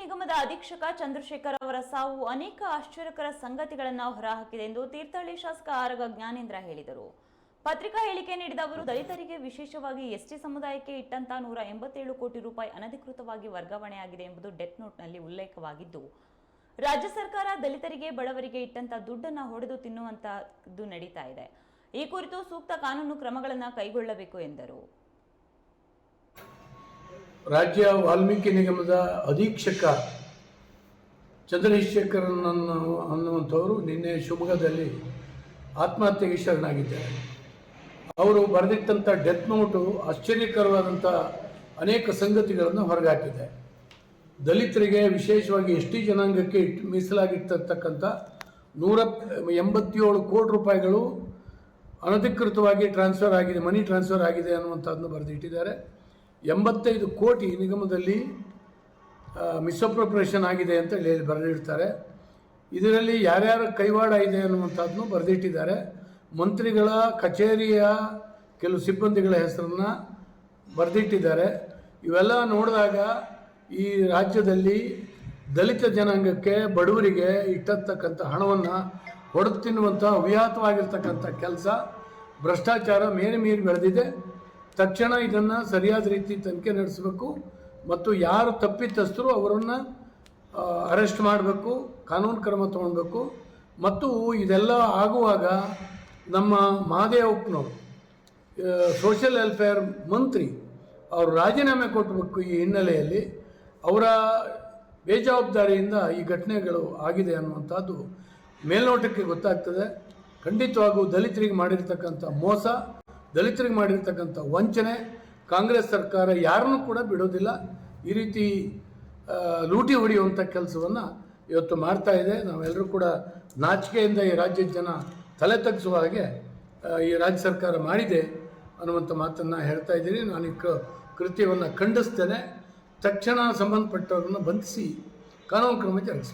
ನಿಗಮದ ಅಧೀಕ್ಷಕ ಚಂದ್ರಶೇಖರ್ ಅವರ ಸಾವು ಅನೇಕ ಆಶ್ಚರ್ಯಕರ ಸಂಗತಿಗಳನ್ನು ಹೊರಹಾಕಿದೆ ಎಂದು ತೀರ್ಥಹಳ್ಳಿ ಶಾಸಕ ಆರಗ ಜ್ಞಾನೇಂದ್ರ ಹೇಳಿದರು. ಪತ್ರಿಕಾ ಹೇಳಿಕೆ ನೀಡಿದ ಅವರು, ದಲಿತರಿಗೆ ವಿಶೇಷವಾಗಿ ಎಸ್ಟಿ ಸಮುದಾಯಕ್ಕೆ ಇಟ್ಟಂತ ನೂರ ಎಂಬತ್ತೇಳು ಕೋಟಿ ರೂಪಾಯಿ ಅನಧಿಕೃತವಾಗಿ ವರ್ಗಾವಣೆಯಾಗಿದೆ ಎಂಬುದು ಡೆತ್ ನೋಟ್ನಲ್ಲಿ ಉಲ್ಲೇಖವಾಗಿದ್ದು, ರಾಜ್ಯ ಸರ್ಕಾರ ದಲಿತರಿಗೆ ಬಡವರಿಗೆ ಇಟ್ಟಂತ ದುಡ್ಡನ್ನು ಹೊಡೆದು ತಿನ್ನುವಂತಹದ್ದು ನಡೀತಾ ಇದೆ. ಈ ಕುರಿತು ಸೂಕ್ತ ಕಾನೂನು ಕ್ರಮಗಳನ್ನು ಕೈಗೊಳ್ಳಬೇಕು ಎಂದರು. ರಾಜ್ಯ ವಾಲ್ಮೀಕಿ ನಿಗಮದ ಅಧೀಕ್ಷಕ ಚಂದ್ರಶೇಖರನ್ ಅನ್ನೋ ಅನ್ನುವಂಥವರು ನಿನ್ನೆ ಶಿವಮೊಗ್ಗದಲ್ಲಿ ಆತ್ಮಹತ್ಯೆಗೆ ಶರಣಾಗಿದ್ದಾರೆ. ಅವರು ಬರೆದಿಟ್ಟಂಥ ಡೆತ್ ನೋಟು ಆಶ್ಚರ್ಯಕರವಾದಂಥ ಅನೇಕ ಸಂಗತಿಗಳನ್ನು ಹೊರಗಾಕಿದೆ. ದಲಿತರಿಗೆ ವಿಶೇಷವಾಗಿ ಎಸ್ ಟಿ ಜನಾಂಗಕ್ಕೆ ಇಟ್ಟು ಮೀಸಲಾಗಿರ್ತಕ್ಕಂಥ ನೂರ ಎಂಬತ್ತೇಳು ಕೋಟಿ ರೂಪಾಯಿಗಳು ಅನಧಿಕೃತವಾಗಿ ಟ್ರಾನ್ಸ್ಫರ್ ಆಗಿದೆ, ಮನಿ ಟ್ರಾನ್ಸ್ಫರ್ ಆಗಿದೆ ಅನ್ನುವಂಥದ್ದನ್ನು ಬರೆದಿಟ್ಟಿದ್ದಾರೆ. ಎಂಬತ್ತೈದು ಕೋಟಿ ನಿಗಮದಲ್ಲಿ ಮಿಸ್ಅಪ್ರೋಪ್ರೇಷನ್ ಆಗಿದೆ ಅಂತ ಹೇಳಿ ಬರೆದಿರ್ತಾರೆ ಇದರಲ್ಲಿ ಯಾರ್ಯಾರ ಕೈವಾಡ ಇದೆ ಅನ್ನುವಂಥದ್ದನ್ನು ಬರೆದಿಟ್ಟಿದ್ದಾರೆ. ಮಂತ್ರಿಗಳ ಕಚೇರಿಯ ಕೆಲವು ಸಿಬ್ಬಂದಿಗಳ ಹೆಸರನ್ನು ಬರೆದಿಟ್ಟಿದ್ದಾರೆ. ಇವೆಲ್ಲ ನೋಡಿದಾಗ ಈ ರಾಜ್ಯದಲ್ಲಿ ದಲಿತ ಜನಾಂಗಕ್ಕೆ, ಬಡವರಿಗೆ ಇಟ್ಟತಕ್ಕಂಥ ಹಣವನ್ನು ಹೊಡೆದು ತಿನ್ನುವಂಥ ಅವ್ಯಾತವಾಗಿರ್ತಕ್ಕಂಥ ಕೆಲಸ, ಭ್ರಷ್ಟಾಚಾರ ಮೇರೆ ಮೀರಿ ಬೆಳೆದಿದೆ ತಕ್ಷಣ ಇದನ್ನು ಸರಿಯಾದ ರೀತಿ ತನಿಖೆ ನಡೆಸಬೇಕು ಮತ್ತು ಯಾರು ತಪ್ಪಿತಸ್ಥರು ಅವರನ್ನು ಅರೆಸ್ಟ್ ಮಾಡಬೇಕು, ಕಾನೂನು ಕ್ರಮ ತಗೊಳ್ಬೇಕು. ಮತ್ತು ಇದೆಲ್ಲ ಆಗುವಾಗ ನಮ್ಮ ಮಹಾದೇವಪ್ಪನವರು ಸೋಷಿಯಲ್ ವೆಲ್ಫೇರ್ ಮಂತ್ರಿ, ಅವರು ರಾಜೀನಾಮೆ ಕೊಟ್ಟಬೇಕು ಈ ಹಿನ್ನೆಲೆಯಲ್ಲಿ. ಅವರ ಬೇಜವಾಬ್ದಾರಿಯಿಂದ ಈ ಘಟನೆಗಳು ಆಗಿದೆ ಅನ್ನುವಂಥದ್ದು ಮೇಲ್ನೋಟಕ್ಕೆ ಗೊತ್ತಾಗ್ತದೆ. ಖಂಡಿತವಾಗೂ ದಲಿತರಿಗೆ ಮಾಡಿರ್ತಕ್ಕಂಥ ಮೋಸ. ದಲಿತರಿಗೆ ಮಾಡಿರ್ತಕ್ಕಂಥ ವಂಚನೆ ಕಾಂಗ್ರೆಸ್ ಸರ್ಕಾರ ಯಾರನ್ನೂ ಕೂಡ ಬಿಡೋದಿಲ್ಲ. ಈ ರೀತಿ ಲೂಟಿ ಹೊಡೆಯುವಂಥ ಕೆಲಸವನ್ನು ಇವತ್ತು ಮಾಡ್ತಾ ಇದೆ. ನಾವೆಲ್ಲರೂ ಕೂಡ ನಾಚಿಕೆಯಿಂದ ಈ ರಾಜ್ಯದ ಜನ ತಲೆ ತಗ್ಗಿಸುವ ಹಾಗೆ ಈ ರಾಜ್ಯ ಸರ್ಕಾರ ಮಾಡಿದೆ ಅನ್ನುವಂಥ ಮಾತನ್ನು ಹೇಳ್ತಾ ಇದ್ದೀನಿ. ನಾನು ಈ ಕೃತ್ಯವನ್ನು ಖಂಡಿಸ್ತೇನೆ. ತಕ್ಷಣ ಸಂಬಂಧಪಟ್ಟವರನ್ನು ಬಂಧಿಸಿ ಕಾನೂನು ಕ್ರಮ ಜರುಗಿಸಬೇಕು.